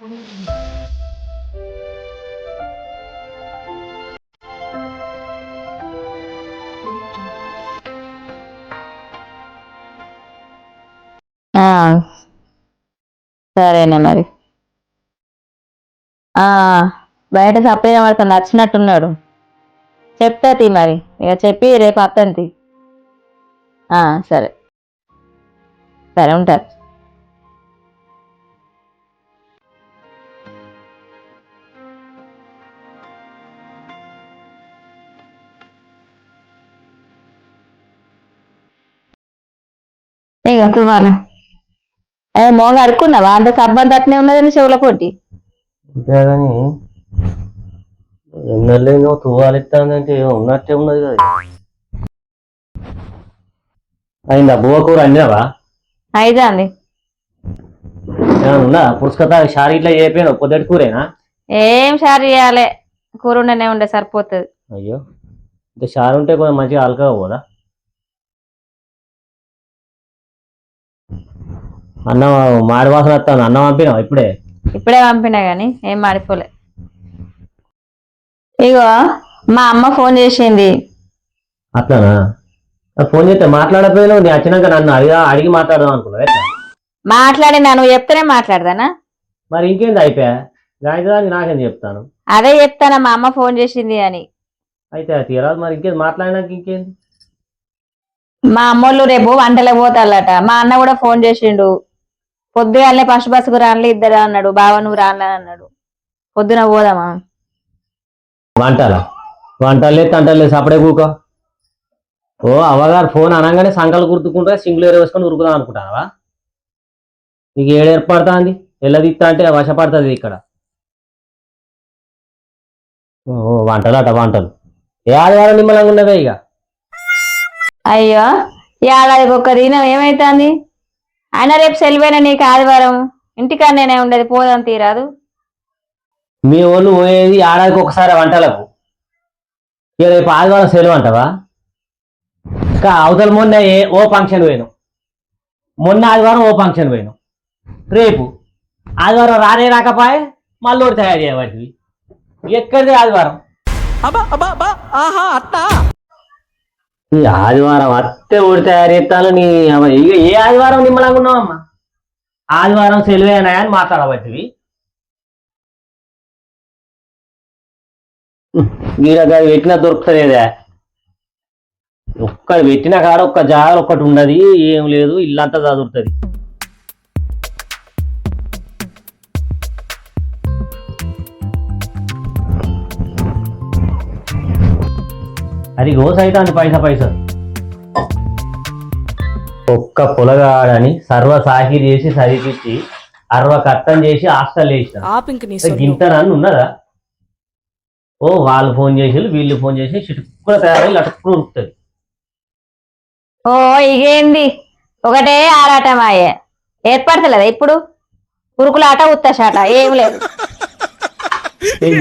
ఆ, సరేనే మరి. ఆ, బయట సప్లై పడుతుంది వచ్చినట్టున్నాడు చెప్తా తీ మరి. ఇక చెప్పి రేపు అత్తంతి. సరే. సరే ఉంటారు ఇక కుమార్ ఏ మోగ అడుక్కున్నావా అంత సబ్బంది అట్నే ఉన్నదని చెవుల కొట్టి అంతే కానీ ఎన్నెల్లేమో తువ్వాలెత్తానంటే ఉన్నట్టే ఉన్నది కదా. అయిందా? బువ్వ కూర అన్నావా అయితే అంది ఏమైనా ఉందా? పుస్తకత షారీ ఇట్లా చేయపోయినా పొద్దుటి కూరేనా? ఏం షార్ చేయాలి? కూర ఉండనే ఉండే సరిపోతుంది. అయ్యో. ఇంత షారు ఉంటే కొంచెం మంచిగా అలకగా పోదా? అన్నం మాడి వాసన వస్తాను అన్నం పంపినావా ఇప్పుడే? ఇప్పుడే పంపినా గాని ఏం మాడిపోలే. ఇగో మా అమ్మ ఫోన్ చేసింది. అట్లానా? ఫోన్ చేస్తే మాట్లాడకపోయినావు నేను వచ్చినాక నన్ను అడిగా అడిగి మాట్లాడదాం అనుకున్నావు ఎట్లా? మాట్లాడినా నువ్వు చెప్తేనే మాట్లాడదానా? మరి ఇంకేంది అయిపోయా? గాయదానికి నాకేం చెప్తాను? అదే చెప్తానా మా అమ్మ ఫోన్ చేసింది అని. అయితే తీరాదు మరి ఇంకేంది మాట్లాడినాక ఇంకేంది? మా అమ్మోళ్ళు రేపు వంటలకు పోతాళ్ళట మా అన్న కూడా ఫోన్ చేసిండు. పొద్దుగాలనే ఫస్ట్ బస్సుకు రానులే ఇద్దరు అన్నాడు బావ నువ్వు రానులే అన్నాడు. పొద్దున పోదామా? వంటలా? వంటలే తంటలే సపడే కూకో. ఓ అవ్వగారు ఫోన్ అనగానే సంకలు గుర్తుకుంటే సింగిల్ ఏరు వేసుకొని ఉరుకుదాం అనుకుంటావా నీకు ఏడు ఏర్పడుతుంది? ఎల్లదిత్తా అంటే వశపడుతుంది ఇక్కడ. ఓ వంటలు అట వంటలు. ఏ ఆదివారం నిమ్మలంగా ఉన్నవే ఇక? అయ్యో ఏడాదికి ఒక్క దినం ఏమైతుంది? అయినా రేపు సెలవేనా నీకు ఆదివారం? ఇంటికాడ నేనే ఉండేది పోదాం తీరాదు. మీ వాళ్ళు పోయేది ఏడాదికి ఒకసారి వంటలకు. ఇక రేపు ఆదివారం సెలవు అంటావా? ఇంకా అవతల మొన్న ఓ ఫంక్షన్ పోయాను. మొన్న ఆదివారం ఓ ఫంక్షన్ పోయాను. రేపు ఆదివారం రానే రాకపోయే మళ్ళీ తయారు చేయబట్టి ఎక్కడిది ఆదివారం? ఈ ఆదివారం అత్తే ఊడి తయారు నీ ఇక ఏ ఆదివారం నిమ్మలాగా ఉన్నావమ్మా ఆదివారం సెలవేనా అని మాట్లాడబట్టివి గీడగా పెట్టినా దొరుకుతలేదా. ఒక్క పెట్టిన కాడ ఒక్క జాగ్రత్త ఒక్కటి ఉండదు ఏం లేదు ఇల్లంతా చదువుతుంది. అది గోస్ అవుతుంది పైసా పైసా. ఒక్క పొలగాడని సర్వ సాహిర్ చేసి చదివించి అరవ కట్టం చేసి హాస్టల్ వేసిన ఆపింక నీ గింతనని ఉన్నదా? ఓ వాళ్ళు ఫోన్ చేసి వీళ్ళు ఫోన్ చేసి చిటుక్కున తయారై లటుక్కున ఉంటుంది ఓ ఇగేంది ఒకటే ఆరాటమాయే ఏర్పడతలేదా ఇప్పుడు? ఉరుకులాట ఉత్తశాట ఏం లేదు.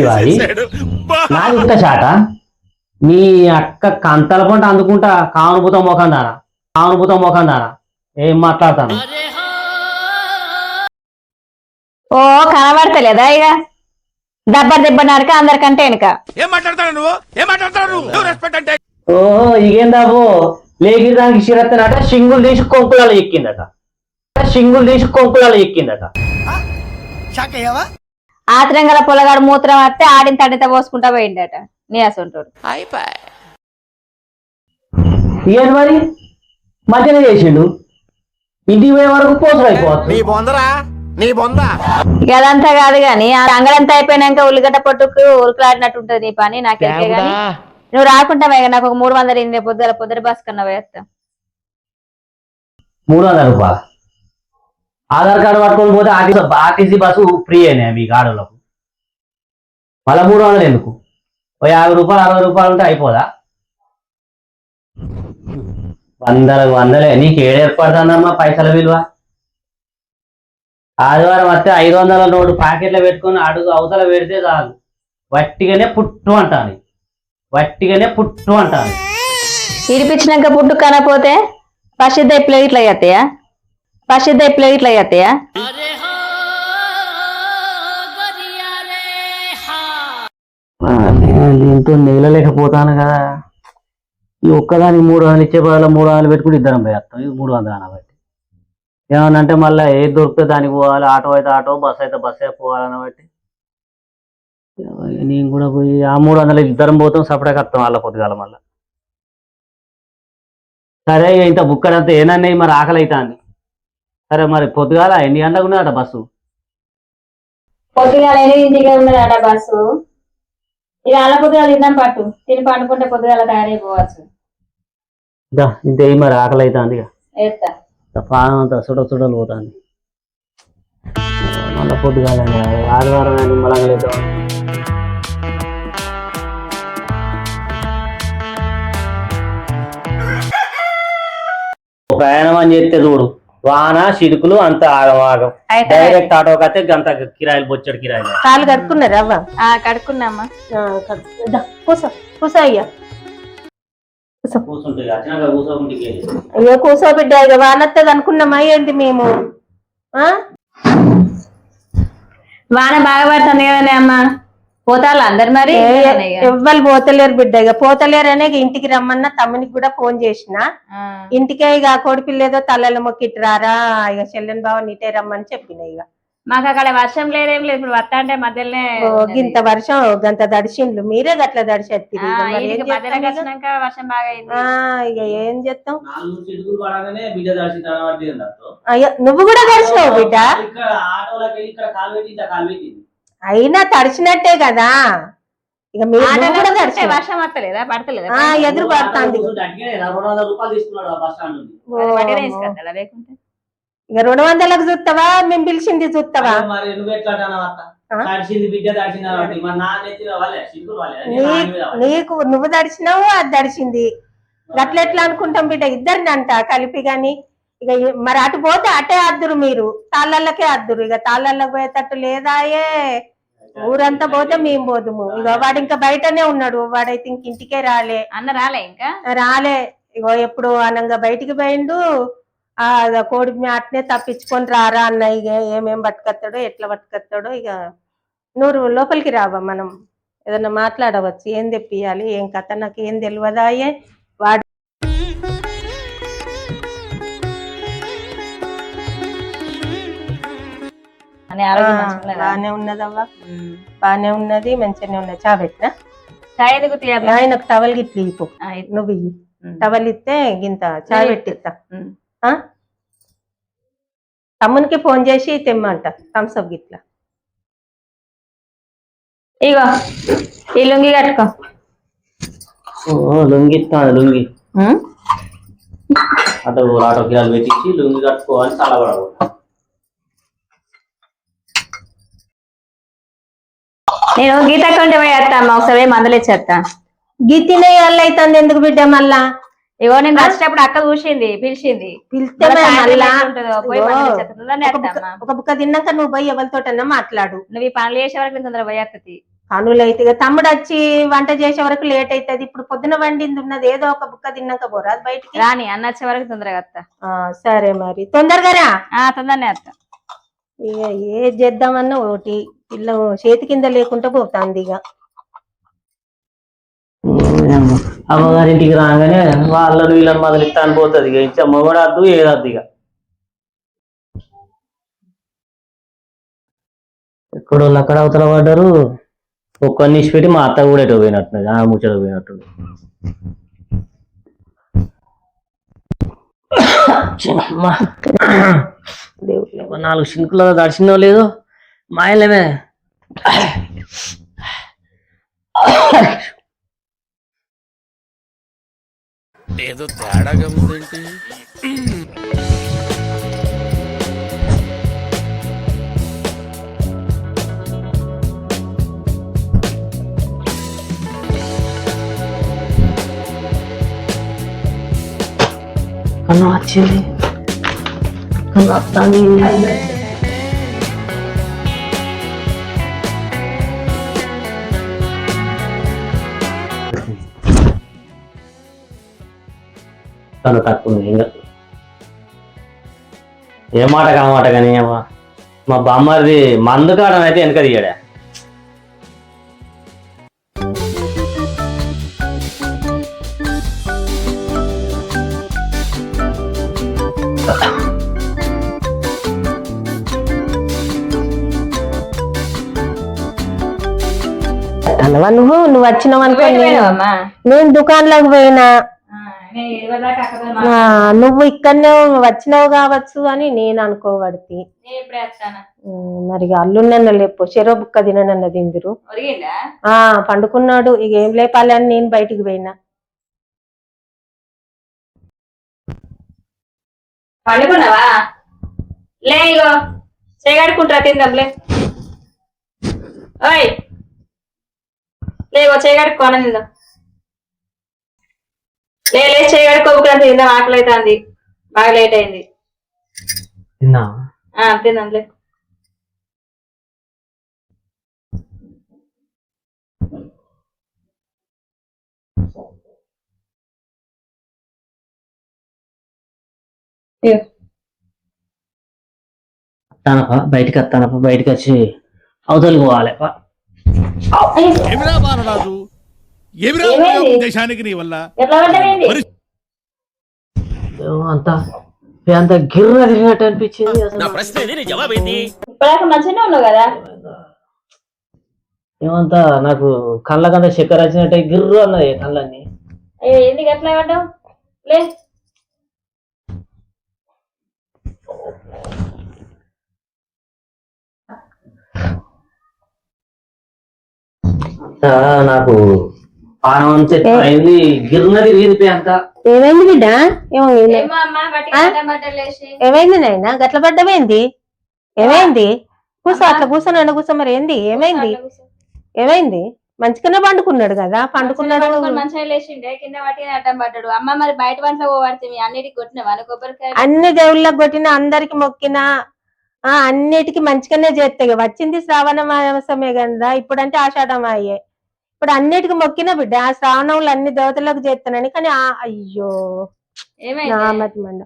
నాది షాట నీ అక్క కంతల పంట అందుకుంటా కానుభూతం మోకం దానా కానుభూతం మోకం దానా ఏం మాట్లాడతాను? ఓ కనబడతలేదా ఇక? దెబ్బ దెబ్బ నరక అందరికంటే వెనుక. ఏం మాట్లాడతాడు నువ్వు? ఏం మాట్లాడతాడు నువ్వు? రెస్పెక్ట్ అంటే? ఓ ఇగేందాబో లేకి దానికి శిరత్తనట షింగులు తీసి కొంకులలో ఎక్కిందట. షింగులు తీసి కొంకులలో ఎక్కిందట. షాక్ అయ్యావా? ఆత్రం గల పొలగాడు మూత్రం వస్తే ఆడిన తడిత పోసుకుంటా పోయిండట నీ అసంటోడు ఇదేంటి మరి? మధ్యలో చేసిండు. ఇంటికి పోయే వరకు పోసులు అయిపోవచ్చు. నీ బొందరా? నీ బొంద? కాదు గాని ఆ అంగడంతా అయిపోయినాక ఉల్లిగడ్డ పట్టుకు ఉరుకులాడినట్టు ఉంటది నీ పని నాకేకే గాని. నువ్వు రాకుంటా నాకు ఒక మూడు వందలు ఇందే పొద్దుల పొద్దున బస్ కన్నా వేస్తా మూడు వందల రూపాయలు. ఆధార్ కార్డు పట్టుకొని పోతే ఆర్టీసీ ఆర్టీసీ బస్సు ఫ్రీ అయినాయి మీకు ఆడోళ్ళకు మళ్ళీ మూడు వందలు ఎందుకు? ఓ యాభై రూపాయలు అరవై రూపాయలు ఉంటే అయిపోదా? వందలకు వందలే. నీకు ఏడు ఏర్పడుతుందమ్మా పైసల విలువ. ఆదివారం వస్తే ఐదు వందల నోటు ప్యాకెట్లో పెట్టుకొని అడుగు అవతల పెడితే చాలు. వట్టిగానే పుట్టు అంటాను వట్టిగానే పుట్టు అంటాను ఇరిపించినాక పుట్టు కనపోతే పసిద్ద ఇట్లా చేస్తాయా పసిద్ద ఇప్పుడు ఇట్లా దీంతో నెగలలేకపోతాను కదా. ఈ ఒక్కదానికి మూడు వందలు ఇచ్చే బదులు మూడు వందలు పెట్టుకుని ఇద్దరం పోయేస్తాం. ఇది మూడు వందలు అనబట్టి ఏమన్నా అంటే మళ్ళీ ఏది దొరికితే దానికి పోవాలి. ఆటో అయితే ఆటో బస్సు అయితే బస్సు అయితే పోవాలని బట్టి. నేను కూడా పోయి ఆ మూడు వందలు ఇద్దరం పోతాం సపరేట్ వస్తాం వాళ్ళ పొద్దుగాల మళ్ళీ. సరే ఇంత బుక్కడంతా ఏనన్నాయి మరి ఆకలి అవుతుంది సరే మరి పొద్దుగాల ఎన్ని గంటలకు ఉన్నదట బస్సు? పొద్దుగాల ఎనిమిదింటికి ఉన్నదట బస్సు. ఇక అలా పొద్దుగాల తిందాం పట్టు. తిని పండుకుంటే పొద్దుగాల తయారైపోవచ్చు. దా ఇంత మరి ఆకలి అవుతుంది ఎత్తా పానం అంతా సుడ సుడలు పోతుంది. మళ్ళీ పొద్దుగాల ఆదివారం నిమ్మలంగా లేద్దాం ప్రయాణం అని చెప్తే చూడు. వాన చిరుకులు అంత ఆగం ఆగం అయితే డైరెక్ట్ ఆటో కతే గంత కిరాయిలు బొచ్చడు కిరాయిలు. కాలు కడుక్కున్నారా అవ్వ? ఆ, కడుక్కున్నామ్మా ఆ, కడుక్కు- దా, కూసో కూసో అయ్యా. అయ్యో కూసో బిడ్డ ఇక వానత్తది అనుకున్నామా ఏంటి మేము? ఆ? వాన బాగా పడుతుంది కదనే అమ్మా. పోతాలా అందరు మరి? ఎవ్వరు పోతలేరు బిడ్డ ఇక పోతలేరు అనే ఇక ఇంటికి రమ్మన్నా తమ్మునికి కూడా ఫోన్ చేసిన. ఇంటికే ఇక కోడి పిల్లేదో తల్లల మొక్కిట్టు రారా ఇక చెల్లెని బావ నీటే రమ్మని చెప్పిన ఇక. మాకు అక్కడ వర్షం లేదేం లేదు. ఇప్పుడు వస్తా అంటే మధ్యలోనే. గింత వర్షం గంత దడిచిండ్లు మీరే గట్ల? వచ్చినాక వర్షం బాగా ఇక ఏం చేస్తాం? నువ్వు కూడా దడిచినావు బిడ్డ? అయినా తడిచినట్టే కదా. ఇక మీరు కూడా తడిచినావు. వర్షం వస్తలేదా పడతలేదా? ఆ, ఎదురు పడుతుంది. ఇక రెండు వందలకు చూస్తావా? మేము పిలిచింది చూస్తావా. నీకు నువ్వు దడిచినావు అది దడిచింది గట్ల ఎట్లా అనుకుంటాం బిడ్డ? ఇద్దరిని అంట కలిపి గాని ఇక మరి అటు పోతే అటే అద్దురు మీరు. తాళ్ళల్లకే అద్దురు. ఇక తాళ్ళల్లో పోయేటట్టు లేదాయే. ఊరంతా పోతే మేము పోదుము. ఇక వాడు ఇంకా బయటనే ఉన్నాడు. వాడైతే ఇంక ఇంటికే రాలే. అన్న రాలే ఇంకా? రాలే. ఇగో ఎప్పుడు అనంగా బయటికి పోయిండు. ఆ ఇక కోడి అట్నే తప్పించుకొని రారా అన్న ఇక ఏమేం పట్టుకొస్తాడో ఎట్లా పట్టుకొస్తాడో ఇక నూరు లోపలికి రావా మనం. ఏదన్నా మాట్లాడవచ్చు. ఏం తెప్పియాలి? ఏం కథ? నాకు ఏం తెలియదాయే ఆరోగ్యం మంచిగా ఉన్నదా? బాగానే ఉన్నదవ్వా ఉమ్. బాగానే ఉన్నది మంచిగానే ఉన్నది చా పెట్టినా చాయ్ ఎందుకు తీయబ్బా? ఆయనకు టవల్ గిట్ల ఇప్పు ఆ. నువ్వు ఇయ్యి ఉమ్. టవల్ ఇస్తే గింత చాయ్ నేను పెట్టిస్తా ఉమ్. ఆ? తమ్మునికి ఫోన్ చేసి తెమ్మంట థమ్స్అప్ గిట్లా ఇగో ఈ లుంగి కట్టుకో ఓ, లుంగి ఇస్తాను లుంగి ఉమ్? ఆటో కిరాలు పెట్టించి లుంగి కట్టుకోవాలి చాలా పడవు నేను గీత కొంటే పోయి వస్తా అమ్మ ఒకసారి మందులు ఇచ్చేస్తా గిత్తినే అవుతుంది ఎందుకు బిడ్డ మళ్ళా? ఇగో నేను వచ్చినప్పుడు అక్క చూసింది పిలిచింది. పిలిస్తే మళ్ళా ఒక బుక్క- తిన్నాక నువ్వు పోయి ఎవరితోటన్నా మాట్లాడు. నువ్వు ఈ పనులు చేసే వరకు నేను తొందర పోయేస్తుంది పనులు అయితే తమ్ముడు వచ్చి వంట చేసే వరకు లేట్ అవుతుంది ఇప్పుడు పొద్దున వండింది ఉన్నది ఏదో ఒక బుక్క తిన్నాక పోరా? బయటికి? రాని అన్న వచ్చే వరకు తొందరగా ఆ, సరే మరి. తొందరగా రా ఆ తొందరనే ఇక ఏ చేద్దామన్నా ఒకటి ఇల్లు చేతి కింద లేకుండా పోతాంది ఇక అమ్మగారింటికి రాగానే వాళ్ళని వీళ్ళని మొదలెత్తా అని పోతుంది ఇక ఇంకా మొగడద్దు ఏదద్దు ఇక ఎక్కడో అక్కడ అవతల పడ్డారు ఒక్కరిని పెట్టి మా అత్త కూడా ఎటు పోయినట్టున్నది ఆ ముచ్చట ఒక నాలుగు షింకులు దర్శనం లేదు? మాయలేమే ఏదో తేడాగా ఉందేంటి? కన్ను వచ్చింది కన్ను వస్తుంది తను తక్కువ ఏం కాదు ఏ మాట కామాట కానీ ఏమా. మా బామ్మది మందు కాడని అయితే వెనక తీయడా? నువ్వు నువ్వు వచ్చినావు అనుకో నేను దుకాణంలోకి పోయినా. నువ్వు ఇక్కడనే వచ్చినావు కావచ్చు అని నేను అనుకోబడితే. మరి ఇక అల్లున్నన్న లేపు చెరో బుక్క తిననన్న తిందురు. ఒరిగిందా? ఆ పండుకున్నాడు ఇక ఏం లేపాలి అని నేను బయటికి పోయినా. పండుకున్నావా? లే ఇగో చేయగడుకుంటారా తిందాంలే ఓయ్. లే ఇగో చేయగడుకోన తిందాం లే లే చేయగడుకోకుండా తిందాం ఆకలి అవుతుంది బాగా లేట్ అయింది. తిన్నా? ఆ తిందాంలే. వస్తానప్ప బయటికి వస్తానప్ప బయటికి వచ్చి అవతలికి పోవాలి దేశానికి నీ వల్ల అంత అంత గిర్ర తిరిగినట్టు అనిపించింది నా ప్రశ్న ఇది ఇప్పటిదాకా మంచిగానే ఉన్నావు కదా? ఏమంతా నాకు కళ్ళకంత చక్కెర వచ్చినట్టే గిర్రు అన్నది కళ్ళని అయ్యో ఎందుకు ఎట్లా పడ్డావు లే. నాకు ఏమైంది బిడ్డ? ఏమైంది నాయన? గట్ల పడ్డమేంది? ఏమైంది? కూసో అట్లా కూర్చొని కూర్చో మరి ఏంది? ఏమైంది? ఏమైంది? మంచిగానే పండుకున్నాడు కదా పండుకున్నాడు. మంచిగా లేచిండే. కింద పట్టి అడ్డం పడ్డాడు. అమ్మ మరి బయట వంటలో అన్నిటికి కొట్టినవా? నువ్వు కొబ్బరికాయ అన్ని దేవుళ్ళకి కొట్టిన అందరికి మొక్కిన ఆ అన్నిటికి మంచిగానే చేస్తాయి. వచ్చింది శ్రావణ మాసమే కదా ఇప్పుడంటే ఆషాఢం అయ్యే. ఇప్పుడు అన్నిటికి మొక్కిన బిడ్డ ఆ శ్రావణంలో అన్ని దేవతలకు చేస్తానని కానీ ఆ అయ్యో మండ.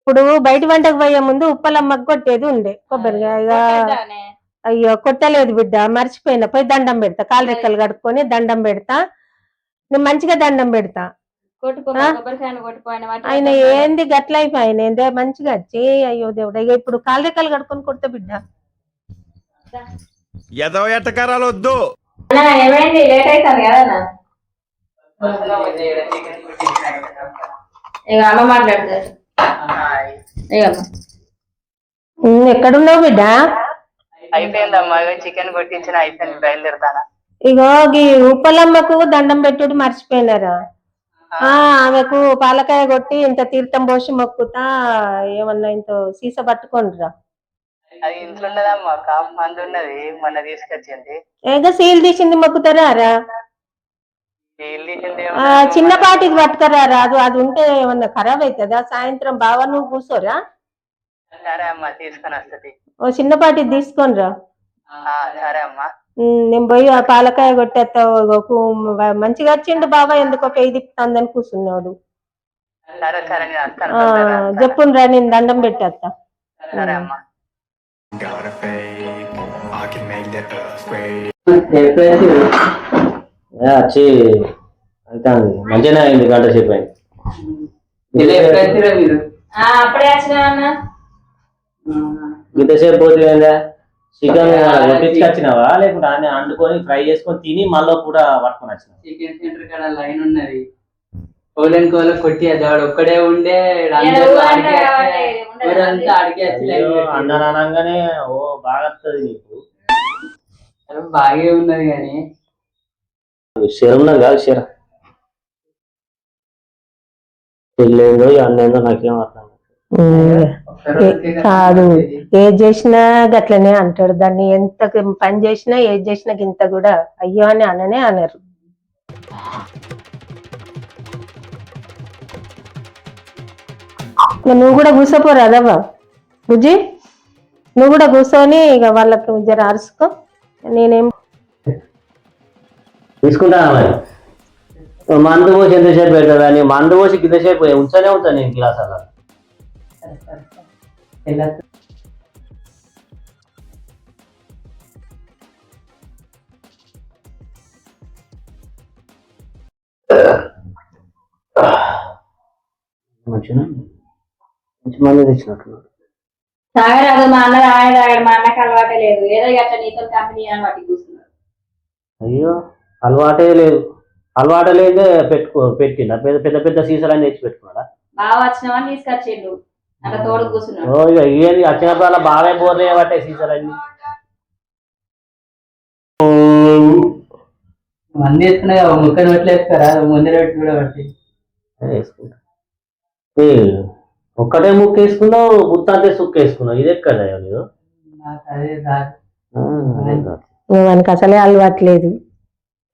ఇప్పుడు బయట వంటకు పోయే ముందు ఉప్పలమ్మకు కొట్టేది ఉండే కొబ్బరికాయ. అయ్యో కొట్టలేదు బిడ్డ మర్చిపోయినా పోయి దండం పెడతా కాలు రెక్కలు కడుక్కొని దండం పెడతా నేను మంచిగా దండం పెడతా. ఆయన. ఏంది గట్ల అయిపోయిన ఏందే మంచిగా వచ్చి అయ్యో దేవుడా ఇక ఇప్పుడు కాలు రెక్కలు కడుక్కొని కొడతా బిడ్డ. ఎదవ ఎట్టకారాలు వద్దు. ఏమైంది? లేట్ అవుతాను కదా అన్న? ఇక అమ్మ. ఉమ్, ఎక్కడున్నావు బిడ్డ? అయిపోయిందమ్మా చికెన్ కొట్టించిన అయిపోయింది బయలుదేరుతానా? ఇగో ఈ ఉప్పలమ్మకు దండం పెట్టుడు మర్చిపోయినారా? ఆ. ఆమెకు పాలకాయ కొట్టి ఇంత తీర్థం పోసి మొక్కుతా ఏమన్నా ఇంత సీస పట్టుకోండిరా అది ఇంట్లో ఉన్నదమ్మా కాపు మంది ఉన్నది. మొన్న తీసుకొచ్చింది. ఏదో సీల్ తీసింది మొక్కుతారా రా? వీళ్ళు తీసింది ఆ, చిన్నపాటిది పట్టుకరా రాదు అది ఉంటే ఏమన్నా ఖరాబ్ అవుతుందా సాయంత్రం బాగా నువ్వు కూర్చోరా? సరే అమ్మా తీసుకొని వస్తుంది ఓ చిన్నపాటిది తీసుకొని రా సరే అమ్మా. నేను పోయి ఆ పాలకాయ కొట్టేస్తా ఇగో కు- మంచిగా వచ్చిండు బాబా ఎందుకో పెయి తిప్పుతాందని కూర్చున్నాడు. వస్తాను. చెప్పుండ్రా నేను దండం పెట్టేస్తా సరే అమ్మా Got a fake, I can make the earthquake. చెప్పేసి ఏ, వచ్చి అంతే మంచిగానే అయింది గంట సేపు అయింది వచ్చినా అన్న. ఇంతసేపు పోతుందా చికెన్ కొట్టించుకొచ్చినావా లేకుంటే ఆయన వండుకొని ఫ్రై చేసుకొని తిని మళ్ళీ కూడా పట్టుకొని వచ్చినావా? చికెన్ సెంటర్ కాడ లైన్ ఉన్నది. కోలని కోల కొట్టి వాడు ఒక్కడే ఉండే అందరూ అయ్యో, కట్టిండ్రు. అన్న అనగానే ఓ బాగా వస్తుంది నీకు. బాగే ఉన్నది కానీ శరం ఉన్నది కాదు శరం పెళ్ళేందో అన్నేందో నాకేం అర్థం కాదు. ఏది చేసినా గట్లనే అంటాడు. దాన్ని ఎంత పని చేసినా ఏది చేసినా ఇంత కూడా అయ్యో అని అననే అనరు. నువ్వు కూడా కూర్చోపోరు అదవ్వా బుజ్జి నువ్వు కూడా కూర్చొని ఇక వాళ్ళకి జర అరుసుకో. నేనేం తీసుకుంటా మరి. మందు పోసి ఎంతసేపు పెడతా నీ మందు పోసి కిందసేపు ఉంచనే ఉంటాను నేను గ్లాస్ అలా. మంచిగా మంచి మంది తెచ్చినట్టున్నాడు తాగరాదు మా అన్న తాగడు మా అన్నకి అలవాటే లేదు. ఏదో అట్లా నీతో కంపెనీ అని వాటి కూర్చున్నాడు అయ్యో అలవాటే లేదు. అలవాటే లేదే పెట్టుకో పెట్టిండ? పెద్ద పెద్ద పెద్ద సీసాలన్నీ తెచ్చి పెట్టుకున్నాడా? బావ వచ్చినామని తీసుకొచ్చిండు. తోడు కూర్చున్నాడు. ఓ ఇక ఏంది వచ్చినప్పుడు అలా బాగా బోర్లు పట్టాయి సీసాలన్నీ మంది వేసుకున్నా ముక్కలు పెట్టి వేస్తారా ముందర పెట్టి కూడా పట్టి వేసుకుంటా. ఏ, ఒక్కటే ముక్క వేసుకున్నావు గుత్తంతే సుక్క వేసుకున్నావు ఇది ఎక్కడ నీవు? నాకు అదే దారి. ఆ, అదే. కాదు. మనకి అసలే అలవాట్లేదు.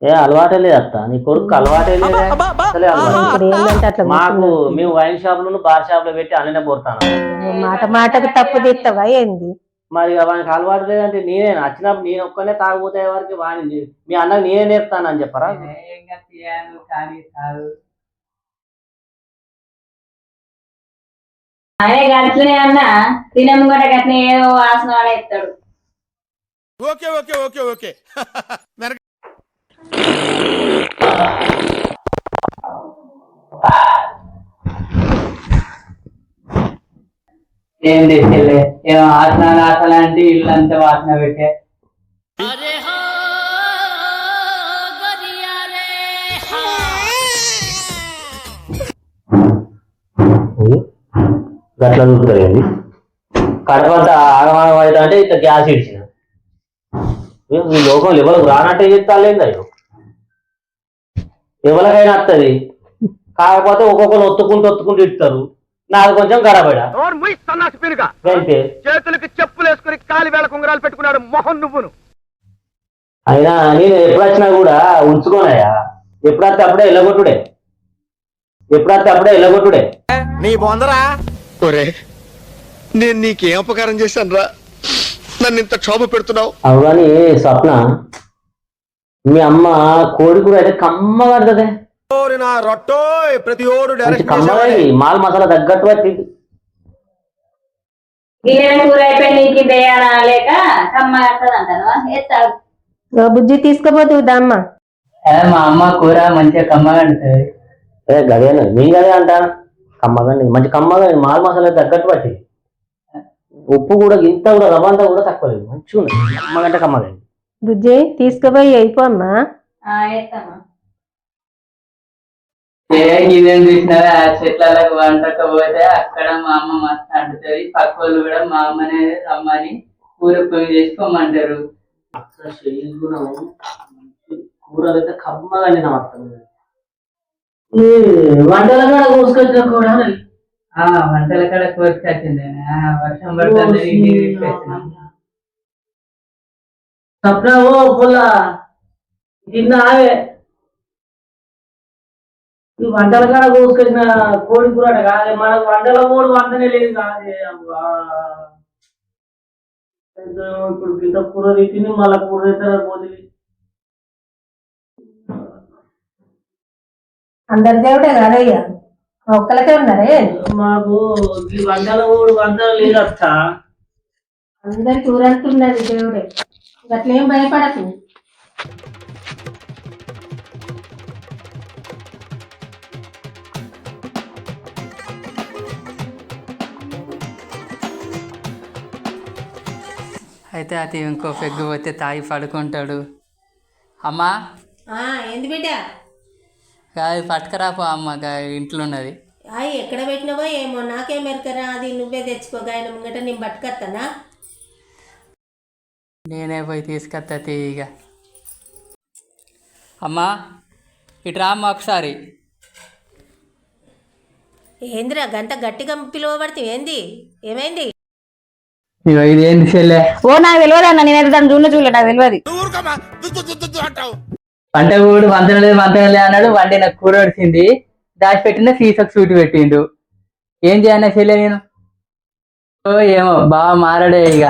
ఏ అలవాటే లేదు అత్త. నీ కొడుకు అలవాటే లేదు. అసలే అలవాటు. మాకు. మేము వైన్ షాప్లో బార్ షాప్లో పెట్టి అన్నీ పోతాను. మాట మాటకు తప్పు తీస్తావా ఏంది? మరి వానికి అలవాటు లేదంటే నేనే వచ్చినప్పుడు నేను ఒక్కనే తాగిపోతే వరకు వాని మీ అన్నకి నేనే నేర్పుతాను అని చెప్పరా? ఇంకా తీయను కానీ కాదు అదే గట్లనే అన్న తినే ముంగట గట్లనే ఏదో వాసన వాడే ఎత్తాడు ఓకే ఓకే ఓకే ఓకే వెనక ఏం తెచ్చలే ఏమో ఆసన ఆసన అంటే ఇల్లు అంతా వాసన పెట్టే గట్ల చూపుతుంది కడపంత ఆగమాగం అవుతా అంటే ఇట్లా గ్యాస్ ఇడిచిన. ఈ లోకంలో ఎవరికి రానట్టే చెప్తాలేదు అయ్యో? ఎవరికైనా వస్తుంది కాకపోతే ఒక్కొక్కరు ఒత్తుకుంటూ ఒత్తుకుంటూ ఇస్తారు నాకు కొంచెం గడబడ. అంతే చేతులకి చెప్పులు వేసుకుని కాలి వేళ కుంగరాలు పెట్టుకున్నాడు మొహం నువ్వును. అయినా నేను ఎప్పుడు వచ్చినా కూడా ఉంచుకోనయ్యా. ఎప్పుడైతే అప్పుడే ఎల్లగొట్టుడే ఎప్పుడైతే అప్పుడే ఎల్లగొట్టుడే నీ బొందరా? ఒరే నేను నీకేం అపకారం చేశాను రా నన్ను ఇంత క్షోభ పెడుతున్నావు? అవు కానీ స్వప్న మీ అమ్మ కోడి కూర అయితే కమ్మ పడుతుంది. ఓరి నా రొట్టో ప్రతి ఓడు డైరెక్ట్ మాల్ మసాలా తగ్గట్టు ఓ బుజ్జి తీసుకుపోతుంది అమ్మ. మా అమ్మ కూర మంచిగా కమ్మగా ఏ గదేనా మీ గదే అంటాను? కమ్మగా ఉంది. మంచి కమ్మగా. మాల్ మసాలా తగ్గట్టు పట్టింది. ఉప్పు కూడా ఇంత కూడా రవ్వంతా కూడా తక్కువ లేదు. మంచిగా ఉంది. కమ్మగంటే కమ్మగా. బుజ్జి తీసుకుపోయి అయిపో అమ్మా. ఎత్తామా ఏ ఇదేం చూసినారా చెట్లకు వంటకు పోతే అక్కడ మా అమ్మ మస్తు అంటుతుంది. పక్క వాళ్ళు కూడా మా అమ్మనే రమ్మని కూర పొయ్యి చేసుకోమంటారు. అసలు శైలి కూడా మంచి కూరలు అయితే కమ్మగా నమస్తుంది వంటల కూడా కోసుకొచ్చిన కూడా ఆ వంటల కాడ కోసుకొచ్చింది. వర్షం పడుతుంది సప్నవో పుల్ల కింద ఆవే ఈ వంటల కాడ కోసుకొచ్చిన కోడి కూర కాదే మనకు వంటల మూడు వంటనే లేదు కాదే ఇప్పుడు గింత కూర తిని మళ్ళా కూర తింటారా పోతుంది అందరి దేవుడే కాదయ్యా ఒక్కలకే ఉన్నారే మాకు ఈ వంటల మూడు వంటలు లేదు అత్త అందరి కూరంటున్నది దేవుడే. అట్లేం భయపడకు. అయితే అది ఇంకో పెగ్గు పోతే తాగి పడుకుంటాడు. అమ్మా? ఆ, ఏంది బిడ్డ? అది పట్టుకరాపో అమ్మ గా ఇంట్లో ఉన్నది అయ్యి ఎక్కడ పెట్టినావో ఏమో నాకేం ఎరకరా అది నువ్వే తెచ్చుకో ఆయన ముంగట నేను పట్టుకొస్తానా నేనే పోయి తీసుకొస్తా ఇక అమ్మా ఇటు రా అమ్మ ఒకసారి. ఏందిరా గంట గట్టిగా పిలువబడితే ఏంది? ఏమైంది? ఇగో చెల్లె? ఓ నాకు తెలియదు అన్న నేనైతే దాన్ని చూడలే చూడలే నాకు తెలియదు వంట పంట కూడు వంతన లేదు వంతన లేదు అన్నాడు. వండి నాకు కూర వచ్చింది దాచిపెట్టిన సీసకు సూటి పెట్టిండు. ఏం చేయన్నా చెల్లె నేను? ఓ ఏమో బాగా మారడే ఇక.